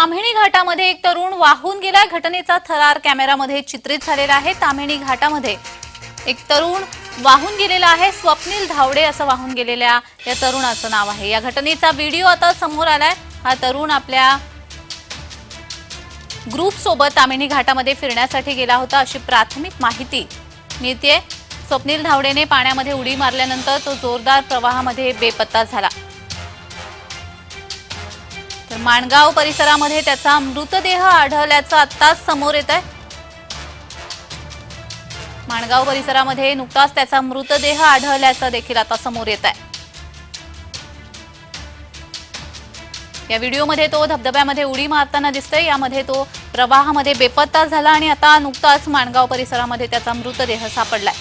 ताम्हिणी घाटामध्ये एक तरुण वाहून गेला. घटनेचा थरार कॅमेरामध्ये चित्रित झालेला आहे. ताम्हिणी घाटामध्ये एक तरुण वाहून गेलेला आहे. स्वप्नील धावडे असं वाहून गेलेल्या या तरुणाचं नाव आहे. या घटनेचा व्हिडिओ आता समोर आलाय. हा तरुण आपल्या ग्रुप सोबत तामिणी घाटामध्ये फिरण्यासाठी गेला होता. अशी प्राथमिक माहिती मिळते स्वप्नील धावडेने पाण्यामध्ये उडी मारल्यानंतर तो जोरदार प्रवाहामध्ये बेपत्ता झाला. माणगाव परिसरामध्ये त्याचा मृतदेह आढळल्याचं आत्ताच समोर येत आहे माणगाव परिसरामध्ये नुकताच त्याचा मृतदेह आढळल्याचं देखील आता समोर येत आहे या व्हिडिओमध्ये तो धबधब्यामध्ये उडी मारताना दिसतोय. यामध्ये तो प्रवाहामध्ये बेपत्ता झाला आणि आता नुकताच माणगाव परिसरामध्ये त्याचा मृतदेह सापडलाय.